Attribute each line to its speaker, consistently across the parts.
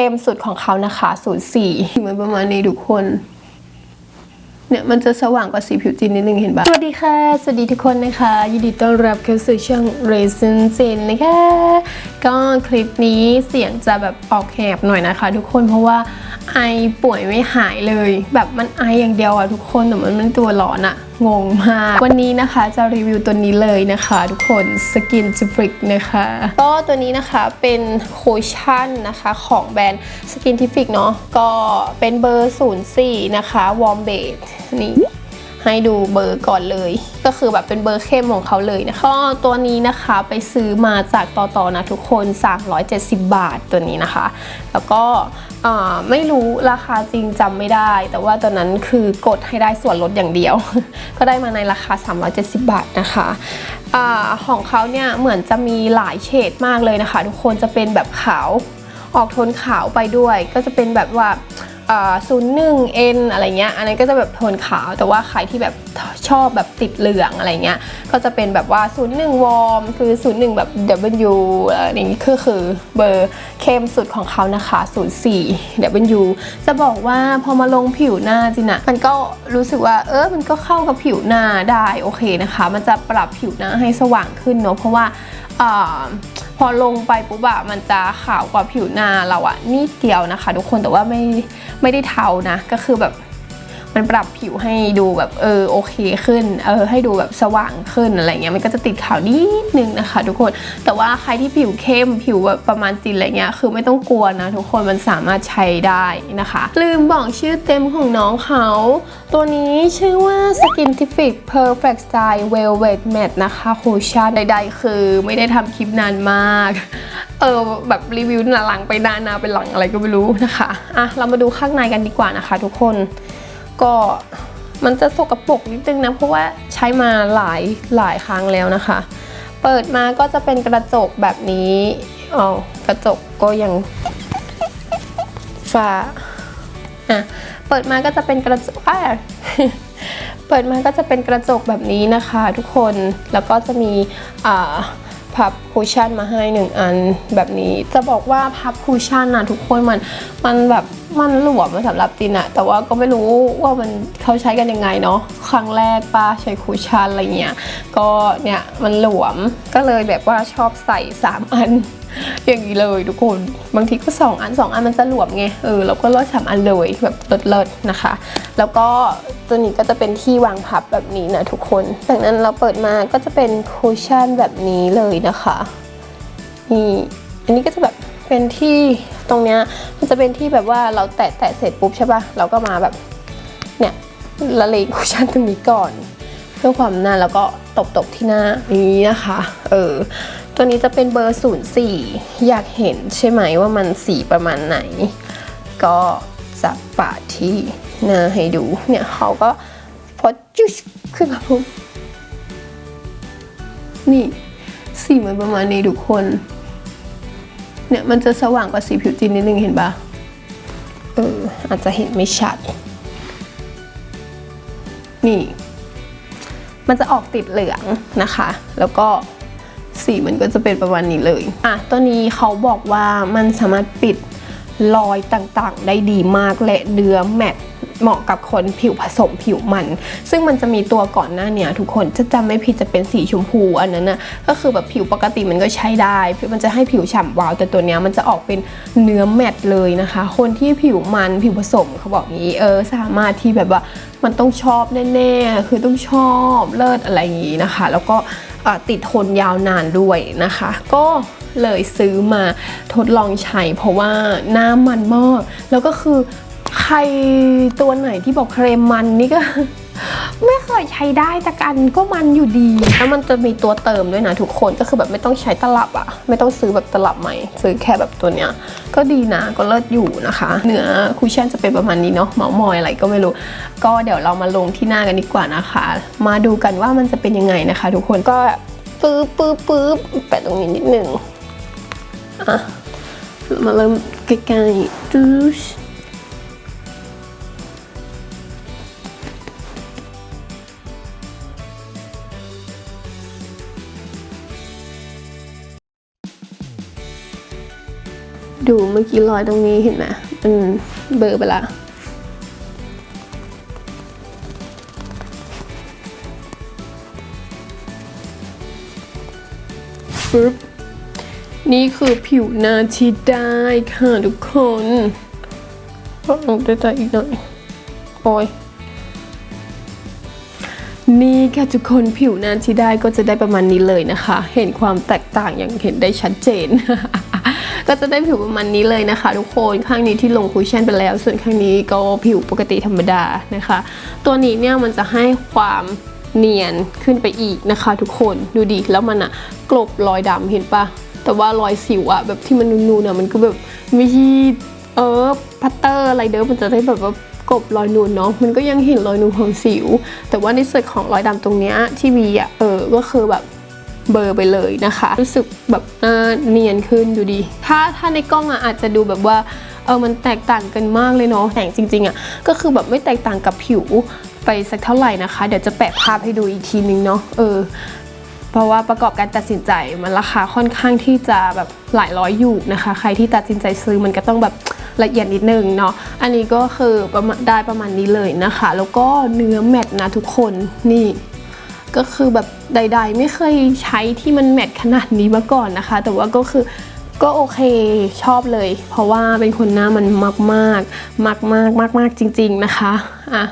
Speaker 1: เข้มสุดของเขานะคะ04มันประมาณนี้ทุกคนเนี่ยมันจะสว่างกว่าสีผิวจริงนิดนึงเห็นปะสวัสดีค่ะ สวัสดีทุกคนนะคะ ยินดีต้อนรับเข้าสู่ช่อง Resin j i n นะคะ ก็คลิปนี้เสียงจะแบบออกแหบหน่อยนะคะ ทุกคนเพราะว่าไอป่วยไม่หายเลย แบบมันไออย่างเดียวอะทุกคนแต่มันมันตัวร้อนอะ งงมาก วันนี้นะคะจะรีวิวตัวนี้เลยนะคะ ทุกคน Skin t i f i c นะคะก็ตัวนี้นะคะเป็นโคชั่นนะคะของแบรนด์สกินทิฟิกเนาะก็เป็นเบอร์ 04 นะคะวอร์มเบดนี่ ให้ดูเบอร์ก่อนเลย ก็คือแบบเป็นเบอร์เข้มของเขาเลยนะคะก็ตัวนี้นะคะไปซื้อมาจากต่อต่อนะทุกคน 370 บาทตัวนี้นะคะ แล้วก็ไม่รู้ราคาจริงจำไม่ได้ แต่ว่าตอนนั้นคือกดให้ได้ส่วนลดอย่างเดียว ก็ได้มาในราคา 370 บาทนะคะอของเขาเนี่ยเหมือนจะมีหลายเฉดมากเลยนะคะ ทุกคนจะเป็นแบบขาวออกโทนขาวไปด้วย ก็จะเป็นแบบว่า ศูนย์หนึ่งเอ็นอะไรเงี้ยอันนี้นก็จะแบบโทนขาวแต่ว่าใครที่แบบชอบแบบติดเหลืองอะไรเงี้ยก็จะเป็นแบบว่าศูนย์หนึ่งวอร์มคือศูนย์หนึ่งแบบ W อะไรนี้คือคือเบอร์เข้มสุดของเขานะคะศูนย์สี่ W จะบอกว่าพอมาลงผิวหน้าจินะมันก็รู้สึกว่าเออมันก็เข้ากับผิวหน้าได้โอเคนะคะ มันจะปรับผิวหน้าให้สว่างขึ้นเนาะเพราะว่า อพอลงไปปุ๊บอะมันจะขาวกว่าผิวหน้าเราอะนิดเดียวนะคะ ทุกคนแต่ว่าไม่ไม่ได้เทานะ ก็คือแบบ มันปรับผิวให้ดูแบบเออโอเคขึ้นเออให้ดูแบบสว่างขึ้นอะไรเงี้ยมันก็จะติดขาวนิดนึงนะคะ ทุกคนแต่ว่าใครที่ผิวเข้มผิวแบบประมาณจินอะไรเงี้ยคือไม่ต้องกลัวนะทุกคนมันสามารถใช้ได้นะคะ ลืมบอกชื่อเต็มของน้องเขา ตัวนี้ชื่อว่า Skintific Perfect Style Velvet Matte นะคะคูชั่นใดๆ คือไม่ได้ทำคลิปนานมาก เออแบบรีวิวหลังไปนาน้าไปหลังอะไรก็ไม่รู้นะคะอะเรามาดูข้างในกันดีกว่านะคะ ทุกคน ก็มันจะสกปรกนิดนึงนะเพราะว่าใช้มาหลายหลายครั้งแล้วนะคะ เปิดมาก็จะเป็นกระจกแบบนี้อ๋อกระจกก็ยังฟ้าอะเปิดมาก็จะเป็นกระจกอะเปิดมาก็จะเป็นกระจกแบบนี้นะคะ ทุกคนแล้วก็จะมีอ่า พับคูชั่นมาให้หนึ่งอันแบบนี้จะบอกว่าพับคูชั่นนะทุกคนมันมันแบบมันหลวมสำหรับตินอะแต่ว่าก็ไม่รู้ว่ามันเขาใช้กันยังไงเนาะครั้งแรกป้าใช้คูชั่นอะไรเงี้ยก็เนี่ยมันหลวมก็เลยแบบว่าชอบใส่ 3 อัน อย่างนี้เลยทุกคน บางทีก็ 2 อัน 2 อันมันจะหลวมไง เออเราก็ลดสามอันเลยแบบเลิศๆนะคะ แล้วก็ตัวนี้ก็จะเป็นที่วางพับแบบนี้นะทุกคน จากนั้นเราเปิดมาก็จะเป็นคูชั่นแบบนี้เลยนะคะนี่อันนี้ก็จะแบบเป็นที่ตรงเนี้ยมันจะเป็นที่แบบว่าเราแตะแตะเสร็จปุ๊บใช่ปะเราก็มาแบบเนี่ยละเลงคูชั่นตรงนี้ก่อน เพื่อความหน้าแล้วก็ตบตบๆที่หน้านี้นะคะ เออ ตัวนี้จะเป็นเบอร์ 04 อยากเห็นใช่ไหมว่ามันสีประมาณไหน ก็จะปาที่หน้าให้ดู เนี่ยเขาก็พอจุ๊ชขึ้นมาปุ๊บนี่สีมันประมาณนี้ทุกคน เนี่ยมันจะสว่างกว่าสีผิวจริงนิดนึงเห็นปะเอออาจจะเห็นไม่ชัด นี่ มันจะออกติดเหลืองนะคะ แล้วก็ สีมันก็จะเป็นประมาณนี้เลย อะ ตัวนี้เขาบอกว่ามันสามารถปิดรอยต่างๆ ได้ดีมากและเนื้อแมต เหมาะกับคนผิวผสมผิวมัน ซึ่งมันจะมีตัวก่อนหน้าเนี่ยทุกคนจะจำไม่ผิดจะเป็นสีชมพูอันนั้นนะก็คือแบบผิวปกติมันก็ใช้ได้ มันจะให้ผิวฉ่ำวาวแต่ตัวเนี้ยมันจะออกเป็นเนื้อแมตเลยนะคะ คนที่ผิวมันผิวผสมเขาบอกงี้เออสามารถที่แบบว่ามันต้องชอบแน่ๆ คือต้องชอบเลิศอะไรอย่างงี้นะคะ แล้วก็ติดทนยาวนานด้วยนะคะ ก็เลยซื้อมาทดลองใช้เพราะว่าหน้ามันมาก แล้วก็คือ ครตัวไหนที่บอกเครมมันนี่ก็ ไม่เคยใช้ได้แต่กันก็มันอยู่ดี แล้วมันจะมีตัวเติมด้วยนะทุกคนก็คือแบบไม่ต้องใช้ตลับอะไม่ต้องซื้อแบบตลับใหม่ ซื้อแค่แบบตัวเนี้ย ก็ดีนะก็เลิศอยู่นะคะ เนื้อคุชชั่นจะเป็นประมาณนี้เนาะเมาส์มอยอะไรก็ไม่รู้ ก็เดี๋ยวเรามาลงที่หน้ากันดีกว่านะคะ มาดูกันว่ามันจะเป็นยังไงนะคะ ทุกคนก็ปื๊บปื๊บปื๊บแปะตรงนี้นิดหนึ่งอะมาเริ่มใกล้ๆจูช ดูเมื่อกี้รอยตรงนี้เห็นไหมมันเบอร์ไปละปึ๊บนี่คือผิวหน้าที่ได้ค่ะทุกคนก็ลงได้อีกหน่อย โอ้ยนี่ค่ะทุกคนผิวหน้าที่ได้ก็จะได้ประมาณนี้เลยนะคะ เห็นความแตกต่างอย่างเห็นได้ชัดเจน ก็จะได้ผิวประมาณนี้เลยนะคะ ทุกคนข้างนี้ที่ลงคุชชั่นไปแล้ว ส่วนข้างนี้ก็ผิวปกติธรรมดานะคะ ตัวนี้เนี่ยมันจะให้ความเนียนขึ้นไปอีกนะคะ ทุกคนดูดิแล้วมันอะกลบรอยดำเห็นปะแต่ว่ารอยสิวอะแบบที่มันนูนๆอะมันก็แบบไม่ใช่เออพัตเตอร์อะไรเด้อมันจะได้แบบว่ากบรอยนูนเนาะมันก็ยังเห็นรอยนูนของสิว แต่ว่าในส่วนของรอยดำตรงเนี้ยที่วีอะเออก็คือแบบ เบอร์ไปเลยนะคะ รู้สึกแบบหน้าเนียนขึ้นดูดี ถ้าถ้าในกล้องอะอาจจะดูแบบว่าเออมันแตกต่างกันมากเลยเนาะแต่จริงๆอะก็คือแบบไม่แตกต่างกับผิวไปสักเท่าไหร่นะคะ เดี๋ยวจะแปะภาพให้ดูอีกทีนึงเนาะเออเพราะว่าประกอบการตัดสินใจมันราคาค่อนข้างที่จะแบบหลายร้อยอยู่นะคะ ใครที่ตัดสินใจซื้อมันก็ต้องแบบละเอียดนิดนึงเนาะ อันนี้ก็คือประมาณได้ประมาณนี้เลยนะคะ แล้วก็เนื้อแมตต์นะทุกคนนี่ ก็คือแบบใด ๆ ไม่เคยใช้ที่มันแมตต์ขนาดนี้มาก่อนนะคะ แต่ว่าก็คือก็โอเคชอบเลย เพราะว่าเป็นคนหน้ามันมากมากมากมากมากมากจริง ๆนะคะอะ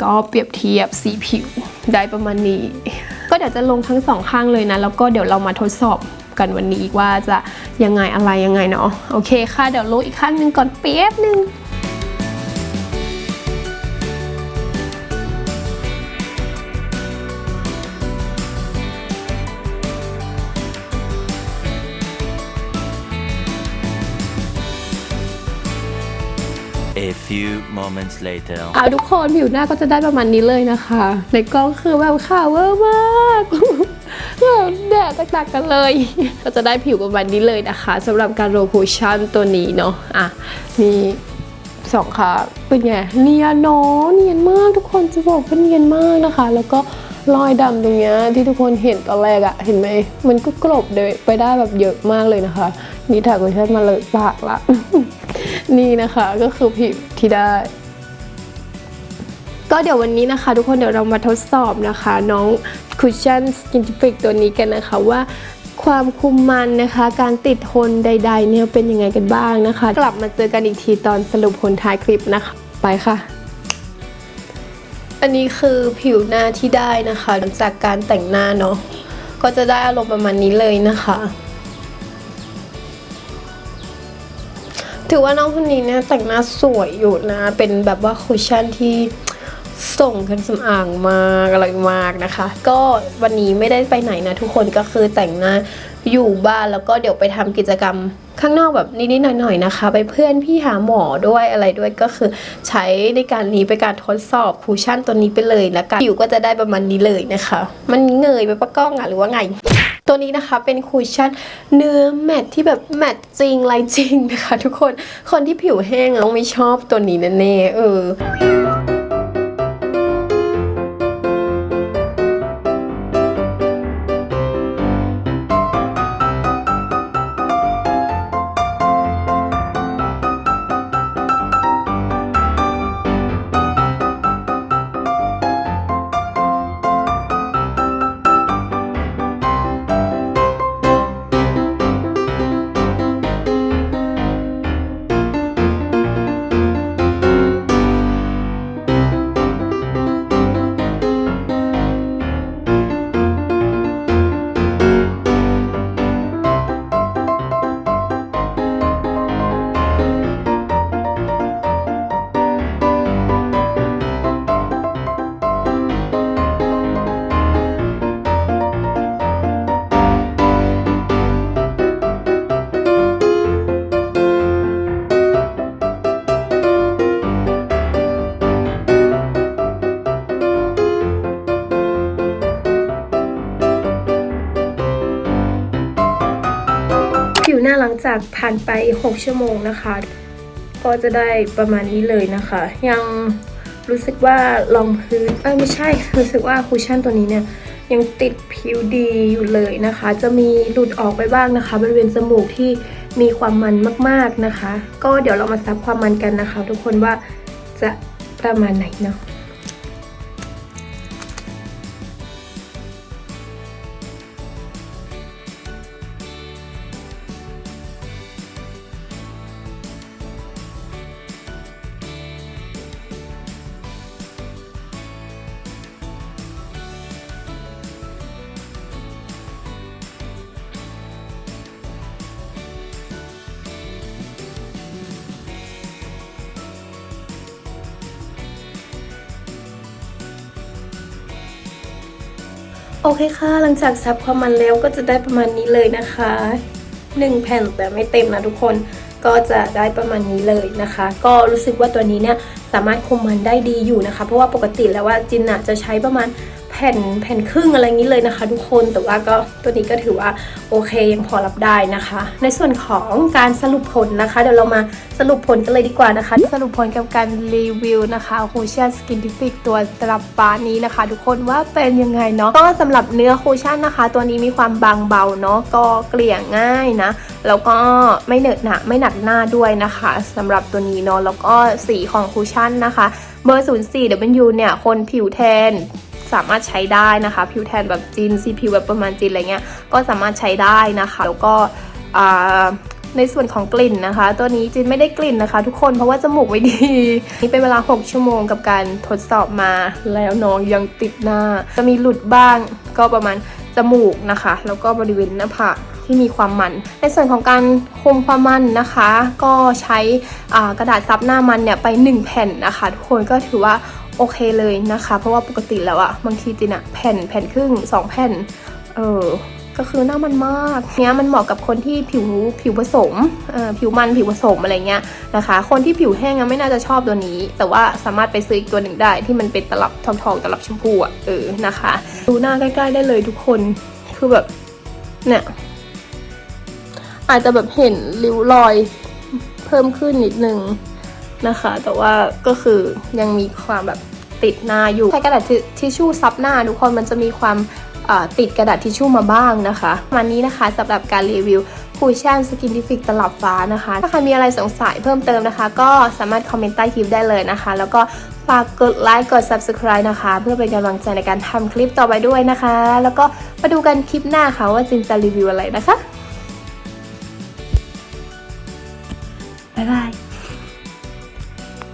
Speaker 1: ก็เปรียบเทียบสีผิวได้ประมาณนี้ ก็เดี๋ยวจะลงทั้งสองข้างเลยนะ แล้วก็เดี๋ยวเรามาทดสอบกันวันนี้ว่าจะยังไงอะไรยังไงเนาะโอเคค่ะเดี๋ยวลงอีกข้างหนึ่งก่อนเปียบหนึ่ง
Speaker 2: few moments later.
Speaker 1: เอาทุกคนผิวหน้าก็จะได้ประมาณนี้เลยนะคะ ในกล้องคือแบบขาวเวอร์มากแบบแดดต่างๆกันเลย ก็จะได้ผิวประมาณนี้เลยนะคะสำหรับการโรคูชั่นตัวนี้เนาะอะมีสองค่ะเป็นไงเนียนเนาะเนียนมากทุกคนจะบอกว่าเนียนมากนะคะ แล้วก็ รอยดำตรงเนี้ยที่ทุกคนเห็นตอนแรกอะเห็นไหมมันก็กลบไปได้แบบเยอะมากเลยนะคะนี่ถายคุชชั่นมาเลยปากละ นี่นะคะก็คือผิวที่ได้ ก็เดี๋ยววันนี้นะคะ ทุกคนเดี๋ยวเรามาทดสอบนะคะ น้องคุชชั่นสกินทิฟิกตัวนี้กันนะคะว่าความคุมมันนะคะ การติดทนใด ๆ เนี่ยเป็นยังไงกันบ้างนะคะ กลับมาเจอกันอีกทีตอนสรุปผลท้ายคลิปนะคะ ไปค่ะ อันนี้คือผิวหน้าที่ได้นะคะหลังจากการแต่งหน้าเนาะก็จะได้อารมณ์ประมาณนี้เลยนะคะ ถือว่าน้องคนนี้เนี่ยแต่งหน้าสวยอยู่นะ เป็นแบบว่าคุชชั่นที่ส่งเครื่องสำอางมากอะไรมากนะคะ ก็วันนี้ไม่ได้ไปไหนนะทุกคนก็คือแต่งหน้า อยู่บ้านแล้วก็เดี๋ยวไปทำกิจกรรม ข้างนอกแบบนิดๆหน่อยๆนะคะ ไปเพื่อนพี่หาหมอด้วยอะไรด้วยก็คือ ใช้ในการนี้ไปการทดสอบคุชชั่นตัวนี้ไปเลยแล้วกันผิวก็จะได้ประมาณนี้เลยนะคะ มันเงยไปปะกล้องอะหรือว่าไง ตัวนี้นะคะเป็นคุชชั่นเนื้อแมตที่แบบแมตจริงลายจริงนะคะ ทุกคนคนที่ผิวแห้งต้องไม่ชอบตัวนี้แน่ๆเออ จากผ่านไป 6 ชั่วโมงนะคะ ก็จะได้ประมาณนี้เลยนะคะ ยังรู้สึกว่ารองพื้นเอ้ยไม่ใช่รู้สึกว่าคุชชั่นตัวนี้เนี่ยยังติดผิวดีอยู่เลยนะคะ จะมีหลุดออกไปบ้างนะคะ บริเวณจมูกที่มีความมันมากๆนะคะ ก็เดี๋ยวเรามาซับความมันกันนะคะ ทุกคนว่าจะประมาณไหนเนาะ โอเคค่ะ หลังจากซับความมันแล้วก็จะได้ประมาณนี้เลยนะคะ 1 แผ่นแต่ไม่เต็มนะทุกคนก็จะได้ประมาณนี้เลยนะคะ ก็รู้สึกว่าตัวนี้เนี่ยสามารถคุมมันได้ดีอยู่นะคะ เพราะว่าปกติแล้วว่าจินอะจะใช้ประมาณ ผ่นแผ่นครึ่งอะไรอย่างนี้เลยนะคะ ทุกคนแต่ว่าก็ตัวนี้ก็ถือว่าโอเคยังพอรับได้นะคะ ในส่วนของการสรุปผลนะคะ เดี๋ยวเรามาสรุปผลกันเลยดีกว่านะคะ สรุปผลกับการรีวิวนะคะคูชั่นสกินทิฟิกตัวตลับฟ้านี้นะคะ ทุกคนว่าเป็นยังไงเนาะก็สำหรับเนื้อคูชั่นนะคะ ตัวนี้มีความบางเบาเนาะก็เกลี่ยง่ายนะแล้วก็ไม่เหนอะหนะไม่หนักหน้าด้วยนะคะสำหรับตัวนี้เนาะแล้วก็สีของคูชั่นนะคะเบอร์ 04 W เนี่ยคนผิวแทน สามารถใช้ได้นะคะ ผิวแทนแบบจีนซีผิวแบบประมาณจีนอะไรเงี้ยก็สามารถใช้ได้นะคะ แล้วก็ในส่วนของกลิ่นนะคะ ตัวนี้จินไม่ได้กลิ่นนะคะ ทุกคนเพราะว่าจมูกไม่ดี นี่เป็นเวลา 6 ชั่วโมงกับการทดสอบมา แล้วน้องยังติดหน้า จะมีหลุดบ้างก็ประมาณจมูกนะคะ แล้วก็บริเวณหน้าผากที่มีความมัน ในส่วนของการคุมความมันนะคะ ก็ใช้กระดาษซับหน้ามันเนี่ยไป 1 แผ่นนะคะ ทุกคนก็ถือว่า โอเคเลยนะคะ เพราะว่าปกติแล้วอะบางทีจินอะแผ่นแผ่นครึ่งสองแผ่นเออก็คือหน้ามันมากเนี้ยมันเหมาะกับคนที่ผิวผิวผสมผิวมันผิวผสมอะไรเงี้ยนะคะ คนที่ผิวแห้งอะไม่น่าจะชอบตัวนี้ แต่ว่าสามารถไปซื้ออีกตัวหนึ่งได้ ที่มันเป็นตลับทองๆตลับชมพูอะเออนะคะ ดูหน้าใกล้ๆได้เลยทุกคนคือแบบเนี่ยอาจจะแบบเห็นริ้วรอยเพิ่มขึ้นนิดนึงนะคะ แต่ว่าก็คือยังมีความแบบ ติดหน้าอยู่ ใช้กระดาษทิชชู่ซับหน้าทุกคนมันจะมีความติดกระดาษทิชชู่มาบ้างนะคะวันนี้นะคะสำหรับการรีวิวคูชั่นสกินดิฟิกตลับฟ้านะคะ ถ้าใครมีอะไรสงสัยเพิ่มเติมนะคะ ก็สามารถคอมเมนต์ใต้คลิปได้เลยนะคะ แล้วก็ฝากกดไลค์กด subscribe นะคะ เพื่อเป็นกำลังใจในการทำคลิปต่อไปด้วยนะคะ แล้วก็มาดูกันคลิปหน้าค่ะว่าจินจะรีวิวอะไรนะคะ